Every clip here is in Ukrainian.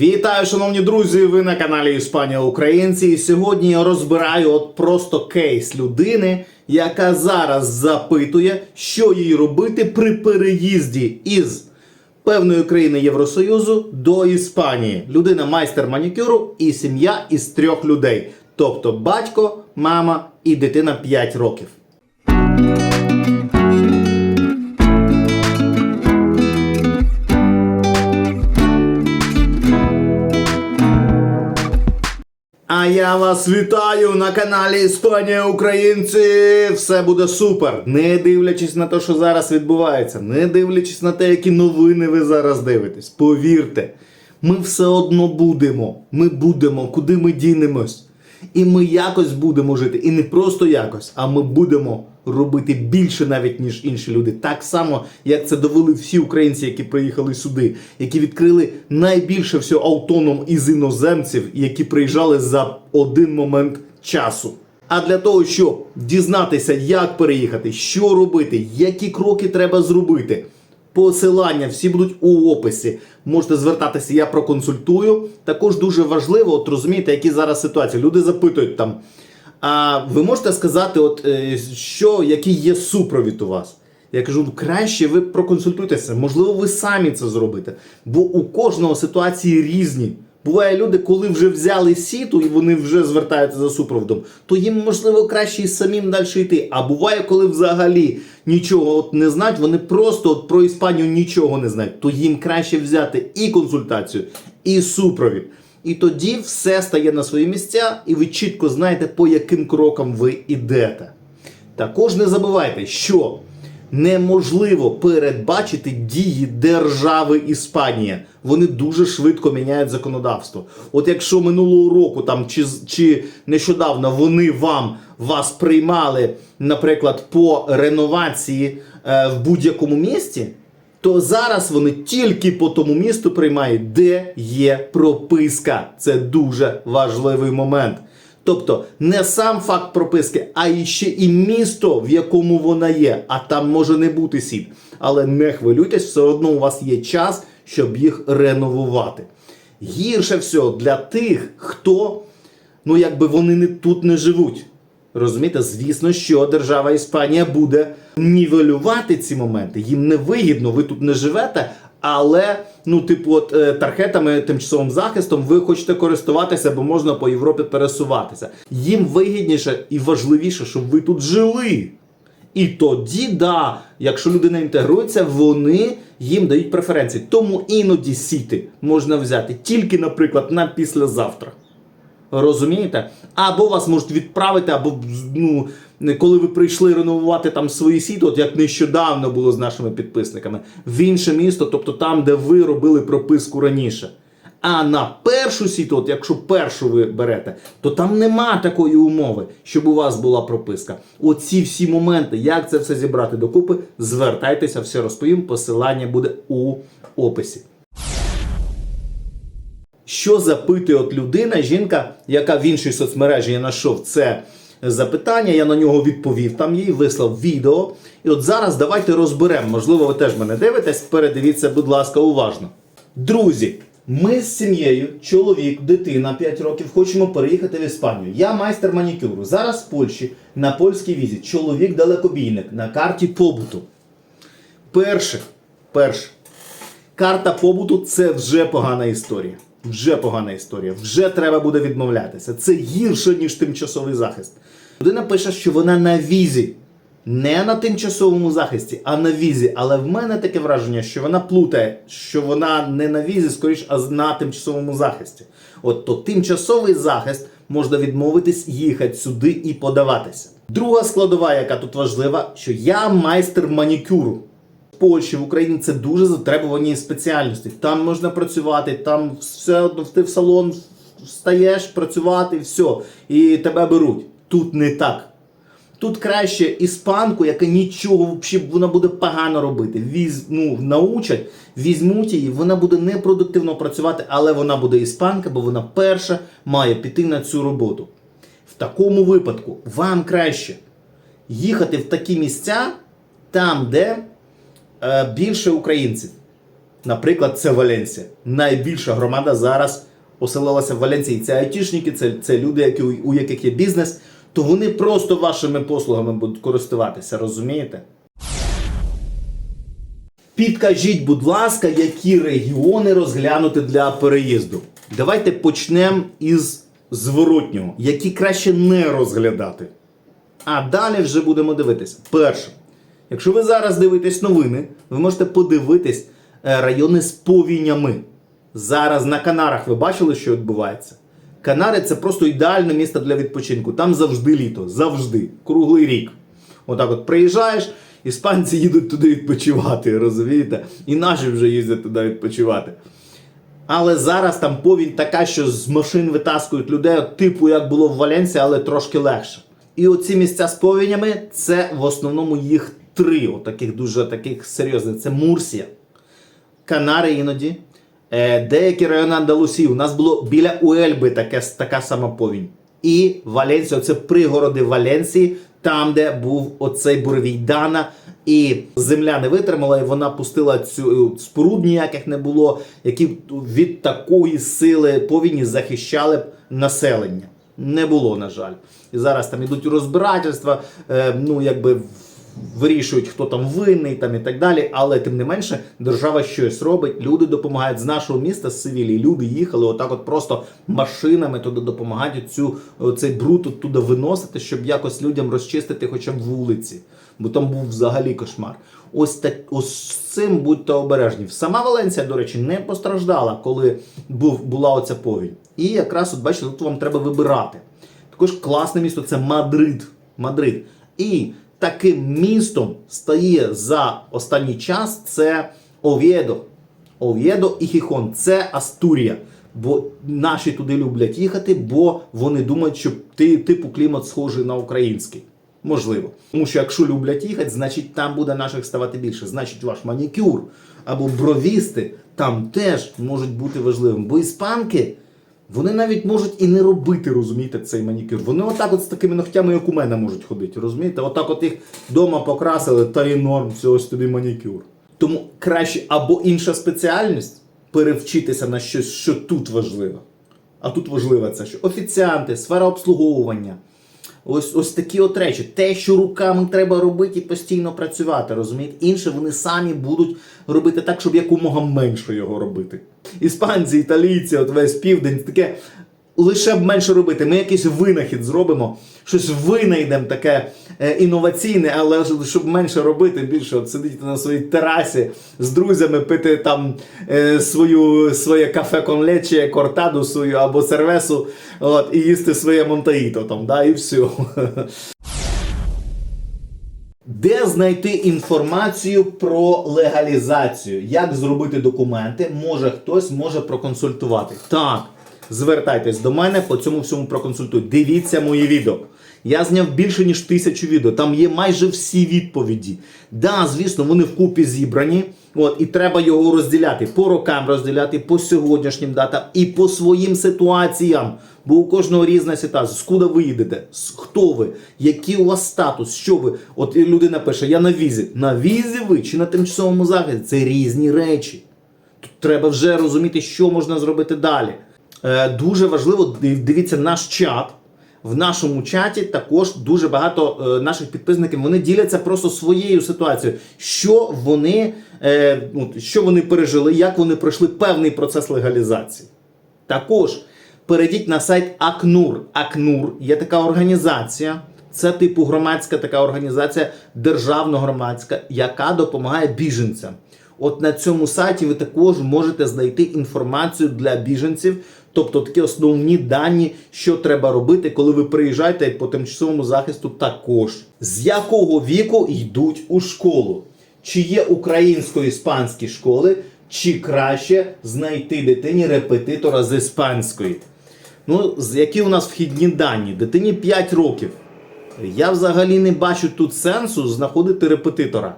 Вітаю, шановні друзі! Ви на каналі Іспанія Українці. І сьогодні я розбираю от просто кейс людини, яка зараз запитує, що їй робити при переїзді із певної країни Євросоюзу до Іспанії. Людина майстер манікюру і сім'я із трьох людей, тобто батько, мама і дитина 5 років. Я вас вітаю на каналі Іспанія Українці. Все буде супер. Не дивлячись на те, що зараз відбувається, не дивлячись на те, які новини ви зараз дивитесь. Повірте, ми все одно будемо. Ми будемо, куди ми дінемось. І ми якось будемо жити. І не просто якось, а ми будемо робити більше навіть, ніж інші люди. Так само, як це довели всі українці, які приїхали сюди, які відкрили найбільше всього автоном із іноземців, які приїжджали за один момент часу. А для того, щоб дізнатися, як переїхати, що робити, які кроки треба зробити. Посилання всі будуть у описі. Можете звертатися, я проконсультую. Також дуже важливо, от розумієте, які зараз ситуації. Люди запитують там. А ви можете сказати, от е, що, який є супровід у вас? Я кажу, «Ну, краще ви проконсультуйтеся, можливо, ви самі це зробите. Бо у кожного ситуації різні. Буває люди, коли вже взяли сіту і вони вже звертаються за супроводом, то їм можливо краще і самим далі йти. А буває, коли взагалі нічого от не знають, вони просто от про Іспанію нічого не знають, то їм краще взяти і консультацію, і супровід. І тоді все стає на свої місця, і ви чітко знаєте, по яким крокам ви йдете. Також не забувайте, що неможливо передбачити дії держави Іспанія. Вони дуже швидко міняють законодавство. От якщо минулого року там чи, чи нещодавно вони вам вас приймали, наприклад, по реновації е, в будь-якому місті, то зараз вони тільки по тому місту приймають, де є прописка. Це дуже важливий момент. Тобто не сам факт прописки, а ще і місто, в якому вона є. А там може не бути сіт. Але не хвилюйтесь, все одно у вас є час, щоб їх реновувати. Гірше всього для тих, хто, ну якби вони не, тут не живуть. Розумієте, звісно, що держава Іспанія буде нівелювати ці моменти. Їм не вигідно, ви тут не живете, але ну, типу, от е, тархетами, тимчасовим захистом, ви хочете користуватися, бо можна по Європі пересуватися. Їм вигідніше і важливіше, щоб ви тут жили. І тоді, да, якщо людина інтегрується, вони їм дають преференції. Тому іноді сіти можна взяти тільки, наприклад, на післязавтра. Розумієте? Або вас можуть відправити, або ну, коли ви прийшли реновувати там свої сіти, от як нещодавно було з нашими підписниками, в інше місто, тобто там, де ви робили прописку раніше. А на першу сіту, от якщо першу ви берете, то там нема такої умови, щоб у вас була прописка. Оці всі моменти, як це все зібрати докупи, звертайтеся, все розповім. Посилання буде у описі. Що запитує от людина, жінка, яка в іншій соцмережі я знайшов це запитання, я на нього відповів там їй, вислав відео. І от зараз давайте розберемо. Можливо, ви теж мене дивитесь, передивіться, будь ласка, уважно. Друзі, ми з сім'єю, чоловік, дитина 5 років, хочемо переїхати в Іспанію. Я майстер манікюру. Зараз в Польщі на польській візі. Чоловік далекобійник на карті побуту. Перше, перше. Карта побуту це вже погана історія. Вже погана історія. Вже треба буде відмовлятися. Це гірше, ніж тимчасовий захист. Людина пише, що вона на візі. Не на тимчасовому захисті, а на візі. Але в мене таке враження, що вона плутає, що вона не на візі, скоріш, а на тимчасовому захисті. От то тимчасовий захист можна відмовитись їхати сюди і подаватися. Друга складова, яка тут важлива, що я майстер манікюру. В Польщі, в Україні це дуже затребувані спеціальності. Там можна працювати, там все одно ти в салон встаєш, працювати, все, і тебе беруть. Тут не так. Тут краще іспанку, яка нічого вона буде погано робити. Віз, ну, научать, візьмуть її, вона буде непродуктивно працювати, але вона буде іспанка, бо вона перша має піти на цю роботу. В такому випадку вам краще їхати в такі місця, там, де е, більше українців. Наприклад, це Валенсія. Найбільша громада зараз оселилася в Валенції. Це айтішники, це, це люди, які, у яких є бізнес, то вони просто вашими послугами будуть користуватися, розумієте? Підкажіть, будь ласка, які регіони розглянути для переїзду. Давайте почнемо із зворотнього, які краще не розглядати. А далі вже будемо дивитися. Перше, якщо ви зараз дивитесь новини, ви можете подивитись е, райони з повінями. Зараз на Канарах ви бачили, що відбувається? Канари це просто ідеальне місто для відпочинку. Там завжди літо, завжди, круглий рік. Отак от приїжджаєш, іспанці їдуть туди відпочивати, розумієте? І наші вже їздять туди відпочивати. Але зараз там повінь така, що з машин витаскують людей, типу як було в Валенсії, але трошки легше. І оці місця з повінями це в основному їх три, отаких дуже таких серйозних. Це Мурсія, Канари іноді, деякі райони Андалусії. У нас було біля Уельби таке, така сама повінь. І Валенсія, це пригороди Валенсії, там, де був оцей буревій Дана, і земля не витримала, і вона пустила цю споруд ніяких не було, які від такої сили повіні захищали б населення. Не було, на жаль. І зараз там ідуть розбирательства, е, ну якби вирішують, хто там винний там і так далі. Але тим не менше, держава щось робить. Люди допомагають з нашого міста з Севілії. Люди їхали отак, от просто машинами туди допомагають цю цей бруд оттуда виносити, щоб якось людям розчистити, хоча б вулиці. Бо там був взагалі кошмар. Ось так, ось з цим будьте обережні. Сама Валенція, до речі, не постраждала, коли був, була оця повінь. І якраз, от бачите, тут вам треба вибирати. Також класне місто це Мадрид. Мадрид. І таким містом стає за останній час це Овєдо. Овєдо і Хіхон. Це Астурія. Бо наші туди люблять їхати, бо вони думають, що ти, типу клімат схожий на український. Можливо. Тому що якщо люблять їхати, значить там буде наших ставати більше. Значить, ваш манікюр або бровісти там теж можуть бути важливим. Бо іспанки. Вони навіть можуть і не робити, розумієте, цей манікюр. Вони отак от з такими ногтями, як у мене, можуть ходити. Розумієте? Отак от їх вдома покрасили, та і норм, все, ось тобі манікюр. Тому краще або інша спеціальність перевчитися на щось, що тут важливо. А тут важливо це, що офіціанти, сфера обслуговування. Ось ось такі от речі. Те, що руками треба робити і постійно працювати, розумієте? Інше вони самі будуть робити так, щоб якомога менше його робити. Іспанці, італійці, от весь південь, таке лише б менше робити. Ми якийсь винахід зробимо, щось винайдемо таке е, інноваційне, але щоб менше робити, більше от сидіти на своїй терасі з друзями, пити там е, свою, своє кафе кон лече, кортаду свою або сервесу, от, і їсти своє монтаїто там, да, і все. Де знайти інформацію про легалізацію? Як зробити документи? Може хтось може проконсультувати. Так, звертайтесь до мене, по цьому всьому проконсультую. Дивіться мої відео. Я зняв більше ніж тисячу відео. Там є майже всі відповіді. Да, звісно, вони вкупі зібрані. От, і треба його розділяти по рокам розділяти, по сьогоднішнім датам і по своїм ситуаціям. Бо у кожного різна ситуація. Скуда ви їдете? Хто ви? Який у вас статус? Що ви? От людина пише: я на візі. На візі ви чи на тимчасовому захисті? Це різні речі. Тут треба вже розуміти, що можна зробити далі. Е, дуже важливо, дивіться наш чат. В нашому чаті також дуже багато е, наших підписників вони діляться просто своєю ситуацією, що вони, е, що вони пережили, як вони пройшли певний процес легалізації. Також перейдіть на сайт АКНУР. АКНУР є така організація. Це типу громадська така організація, державно-громадська, яка допомагає біженцям. От на цьому сайті ви також можете знайти інформацію для біженців, тобто такі основні дані, що треба робити, коли ви приїжджаєте по тимчасовому захисту. Також з якого віку йдуть у школу, чи є українсько-іспанські школи, чи краще знайти дитині репетитора з іспанської. Ну, які у нас вхідні дані? Дитині 5 років. Я взагалі не бачу тут сенсу знаходити репетитора.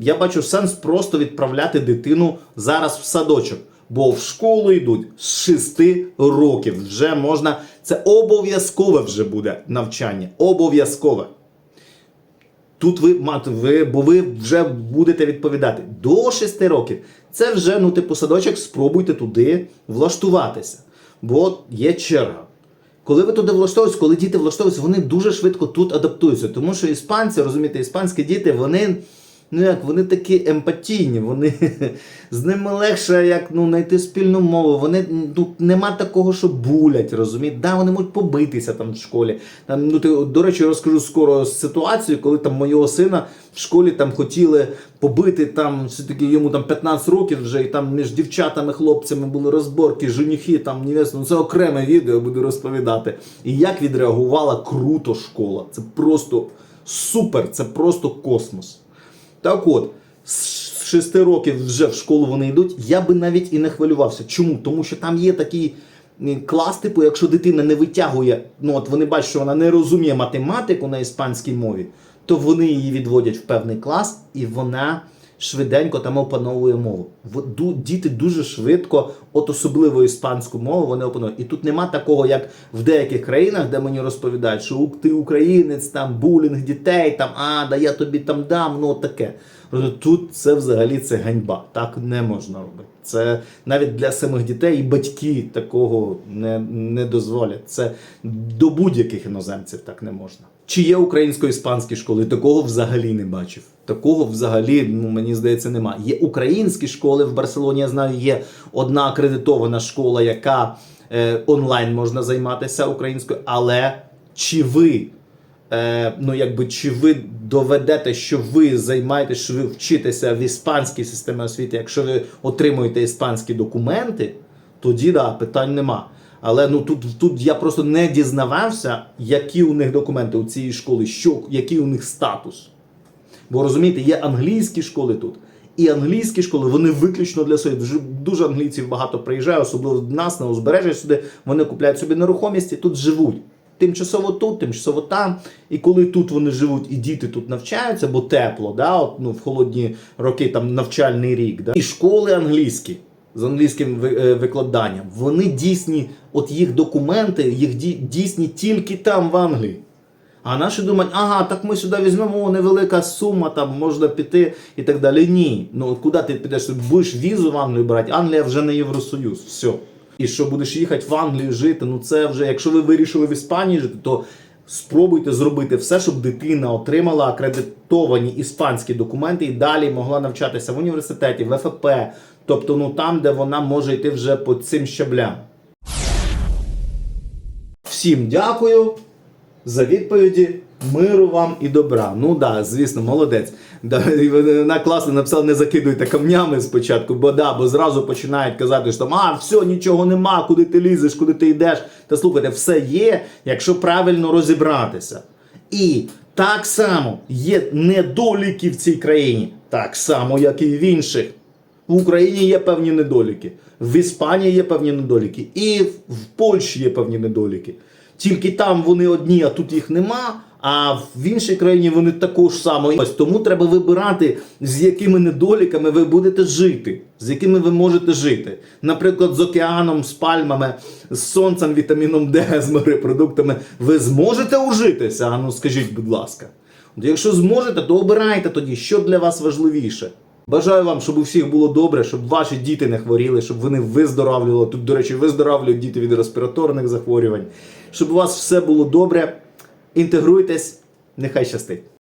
Я бачу сенс просто відправляти дитину зараз в садочок. Бо в школу йдуть з 6 років. Вже можна. Це обов'язкове вже буде навчання. Обов'язкове. Тут ви ви, бо ви вже будете відповідати до 6 років. Це вже ну, типу садочок, спробуйте туди влаштуватися. Бо є черга. Коли ви туди влаштовуєтесь, коли діти влаштовуються, вони дуже швидко тут адаптуються. Тому що іспанці, розумієте, іспанські діти, вони. Ну як вони такі емпатійні, вони з ними легше як ну знайти спільну мову. Вони тут нема такого, що булять, розумієте? Да, вони можуть побитися там в школі. Там, ну ти до речі, розкажу скоро ситуацію, коли там моєго сина в школі там хотіли побити там все таки йому там 15 років вже, і там між дівчатами, хлопцями були розборки, женихи, там невеста. Ну це окреме відео буду розповідати. І як відреагувала круто школа. Це просто супер, це просто космос. Так от, з 6 років вже в школу вони йдуть, я би навіть і не хвилювався. Чому? Тому що там є такий клас, типу, якщо дитина не витягує, ну от вони бачать, що вона не розуміє математику на іспанській мові, то вони її відводять в певний клас, і вона швиденько там опановує мову. Діти дуже швидко, от особливо іспанську мову, вони опановують. І тут нема такого, як в деяких країнах, де мені розповідають, що ти українець, там булінг дітей, там а, да я тобі там дам, ну таке. Тут це взагалі це ганьба. Так не можна робити. Це навіть для самих дітей і батьки такого не, не дозволять. Це до будь-яких іноземців так не можна. Чи є українсько-іспанські школи? Такого взагалі не бачив. Такого взагалі, ну мені здається, немає. Є українські школи в Барселоні. Я знаю, є одна акредитована школа, яка е, онлайн можна займатися українською, але чи ви е, ну якби чи ви доведете, що ви займаєтесь, що ви вчитеся в іспанській системі освіти, якщо ви отримуєте іспанські документи, тоді да, питань нема. Але ну тут, тут я просто не дізнавався, які у них документи у цієї школи, що, який у них статус. Бо розумієте, є англійські школи тут. І англійські школи вони виключно для своїх. Дуже, дуже англійців багато приїжджає, особливо нас на узбережжя сюди. Вони купляють собі нерухомість і тут живуть. Тимчасово тут, тимчасово там. І коли тут вони живуть, і діти тут навчаються, бо тепло, да, от, ну, в холодні роки там навчальний рік. Да. І школи англійські з англійським е, викладанням, вони дійсні, от їх документи, їх ді- дійсні тільки там в Англії. А наші думають, ага, так ми сюди візьмемо невелика сума, там можна піти і так далі. Ні. Ну от куди ти підеш? Будеш візу в Англію брати, Англія вже не Євросоюз. Все. І що будеш їхати в Англію жити, ну це вже, якщо ви вирішили в Іспанії жити, то спробуйте зробити все, щоб дитина отримала акредитовані іспанські документи і далі могла навчатися в університеті, в ФП, тобто ну там, де вона може йти вже по цим щаблям. Всім дякую за відповіді. Миру вам і добра. Ну да, звісно, молодець. Вона класно написала, не закидуйте камнями спочатку, бо да, бо зразу починають казати, що а, все, нічого нема, куди ти лізеш, куди ти йдеш. Та слухайте, все є, якщо правильно розібратися. І так само є недоліки в цій країні, так само, як і в інших. В Україні є певні недоліки, в Іспанії є певні недоліки, і в Польщі є певні недоліки. Тільки там вони одні, а тут їх нема. А в іншій країні вони також само. Ось тому треба вибирати, з якими недоліками ви будете жити, з якими ви можете жити. Наприклад, з океаном, з пальмами, з сонцем, вітаміном Д, з морепродуктами. Ви зможете ужитися? А ну скажіть, будь ласка. От якщо зможете, то обирайте тоді, що для вас важливіше. Бажаю вам, щоб у всіх було добре, щоб ваші діти не хворіли, щоб вони виздоравлювали. Тут, до речі, виздоравлюють діти від респіраторних захворювань. Щоб у вас все було добре. Інтегруйтесь, нехай щастить.